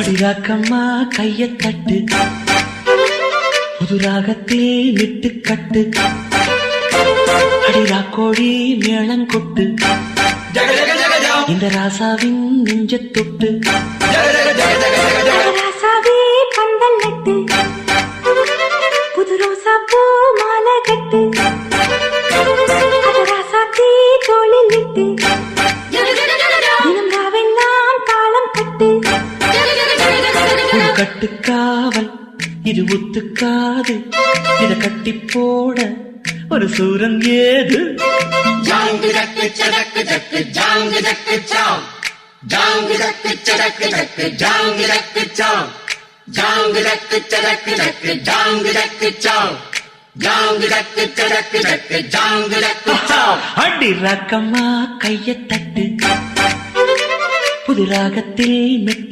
படிராக்கம்மா கைய தட்டு. புதுராகத்தே ராகத்தில் விட்டு கட்டு. கோழி மேளம் கொட்டு. இந்த ராசாவின் நெஞ்ச தொட்டு. கட்டுக்காவல் இது ஒத்துக்காது இத கட்டி போட ஒரு சூரன் ஏது. Jang dak chadak dak jang dak chow. Jang dak chadak dak jang dak chow. Jang dak chadak dak jang dak chow. அடி ராக்கம்மா கைய தட்டு புது ராகத்தில் மெட்டு